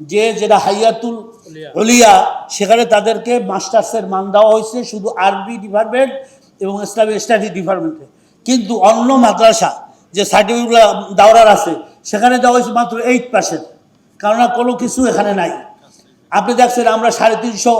যে যেটা হাইয়াতুল হলিয়া সেখানে তাদেরকে মাস্টার্সের মান দেওয়া হয়েছে শুধু আরবি ডিপার্টমেন্ট এবং ইসলামিক স্টাডি ডিপার্টমেন্টে কিন্তু অন্য মাদ্রাসা যে সার্টিফিকেটগুলো দাওরার আছে সেখানে দেওয়া হয়েছে মাত্র এইট পার্সেন্ট কেননা কোনো কিছু এখানে নাই। আপনি দেখছেন আমরা সাড়ে তিনশো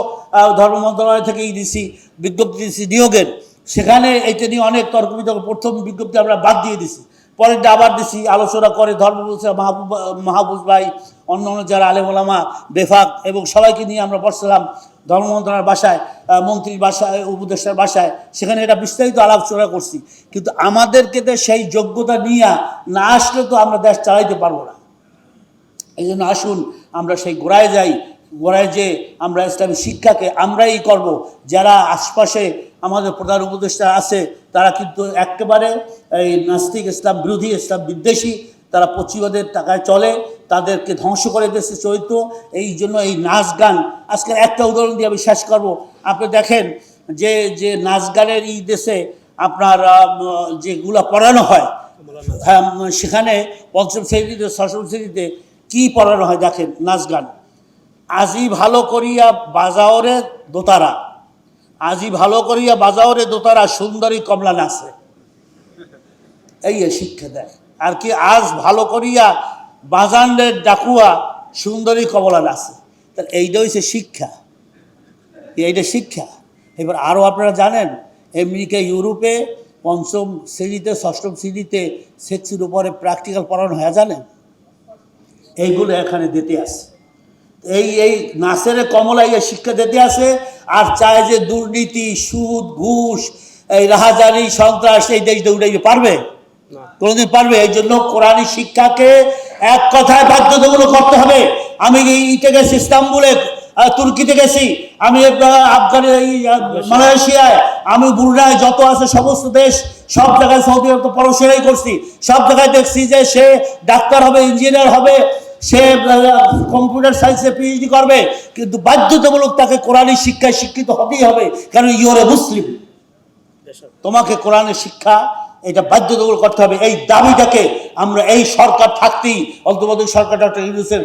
ধর্ম মন্ত্রণালয় থেকে ই দিছি বিজ্ঞপ্তি দিছি নিয়োগের। সেখানে এইটা নিয়ে অনেক তর্ক বিতর্ক। প্রথম বিজ্ঞপ্তি আমরা বাদ দিয়ে দিছি। পরেরটা আবার দিছি, আলোচনা করে ধর্ম মাহবুব মাহবুব ভাই, অন্য অন্য যারা আলেমোলামা বেফাক এবং সবাইকে নিয়ে আমরা বসছিলাম ধর্ম মন্ত্রণালয়ের বাসায় মন্ত্রীর বাসায়, উপদেষ্টার বাসায়। সেখানে এটা বিস্তারিত আলোচনা করছি। কিন্তু আমাদেরকে তো সেই যোগ্যতা নিয়ে না আসলে তো আমরা দেশ চালাইতে পারব না। এই জন্য আসুন, আমরা সেই গোড়ায় যাই। গোড়ায় যে আমরা ইসলামী শিক্ষাকে আমরাই করব। যারা আশপাশে আমাদের প্রধান উপদেষ্টা আছে, তারা কিন্তু একেবারে এই নাস্তিক ইসলাম, বিরোধী ইসলাম, বিদ্বেষী, তারা পশ্চিমাদের টাকায় চলে, তাদেরকে ধ্বংস করে দিয়েছে চরিত্র। এই জন্য এই নাচ গান আজকের একটা উদাহরণ দিয়ে আমি শেষ করব। আপনি দেখেন যে যে নাচ গানের এই দেশে আপনার যেগুলো পড়ানো হয় হ্যাঁ সেখানে পঞ্চম শ্রেণীতে ষষ্ঠ শ্রেণীতে কী পড়ানো হয় দেখেন নাচ গান। আজি ভালো করিয়া বাজাওরে দোতারা। আজি ভালো করিয়া বাজাওরে দোতারা সুন্দরী কমলা নাচে এই শিক্ষা দেয়। আর কি আজ ভালো করিয়া বাজানের ডাকুয়া সুন্দরী কমলা নাচে তাহলে এইটা হচ্ছে শিক্ষা। এইটা শিক্ষা। এবার আরও আপনারা জানেন, আমেরিকা, ইউরোপে পঞ্চম শ্রেণীতে, ষষ্ঠম শ্রেণীতে সেক্সির উপরে প্র্যাকটিক্যাল পড়ানো হয়, জানেন? এইগুলো এখানে দিতে আসে এই এই নাসের কমলা এই শিক্ষা দিতে আসে আর চায় যে দুর্নীতি সুদ ঘুষ এই রাহাজানি সন্ত্রাস এই দেশ দৌড়াইতে পারবে? কোনোদিন পারবে? এই জন্য কোরআনী শিক্ষাকে এক কথায় বাধ্যতামূলক করতে হবে। আমি ইতে গেছি ইস্তাম্বুলে তুর্কিতে গেছি। আমি আফগানি এই মালয়েশিয়ায়। আমি বুরুনায় যত আছে সমস্ত দেশ সব জায়গায় সৌদি আরব তো পড়াশোনাই করছি। সব জায়গায় দেখছি যে সে ডাক্তার হবে ইঞ্জিনিয়ার হবে সে কম্পিউটার সায়েন্সে পিএইচডি করবে, কিন্তু বাধ্যতামূলক তাকে কোরআনী শিক্ষায় শিক্ষিত হতেই হবে, কারণ ইউর মুসলিম তোমাকে কোরআনের শিক্ষা, এটা বাধ্যতামূলক করতে হবে। এই দাবিটাকে আমরা, এই সরকার থাকতেই, অন্তর্বর্তী সরকার ডক্টর ইউনুসের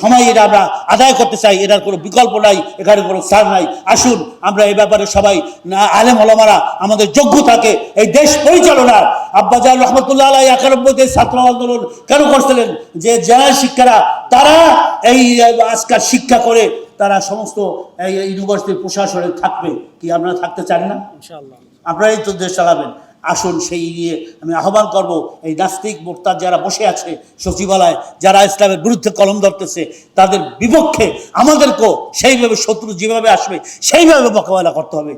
সময় এটা আমরা আদায় করতে চাই, এটার কোনো বিকল্প নাই, এখানে কোনো সার নাই। আসুন, আমরা এই ব্যাপারে সবাই আলেম হলমারা আমাদের যোগ্য থাকে, এই দেশ পরিচালনার রহমতুল্লাহ আলাই একানব্বইতে ছাত্র আন্দোলন কেন করছিলেন? যে জেনারেল শিক্ষারা তারা এই আজকাল শিক্ষা করে তারা সমস্ত এই ইউনিভার্সিটির প্রশাসনে থাকবে। কি আপনারা থাকতে চান না? আপনারাই তো দেশ চালাবেন। আসুন সেই নিয়ে আমি আহ্বান করব। এই নাস্তিক মোক্তার যারা বসে আছে সচিবালয় যারা ইসলামের বিরুদ্ধে কলম ধরতেছে তাদের বিপক্ষে আমাদেরকেও সেইভাবে শত্রু যেভাবে আসবে সেইভাবে মোকাবেলা করতে হবে।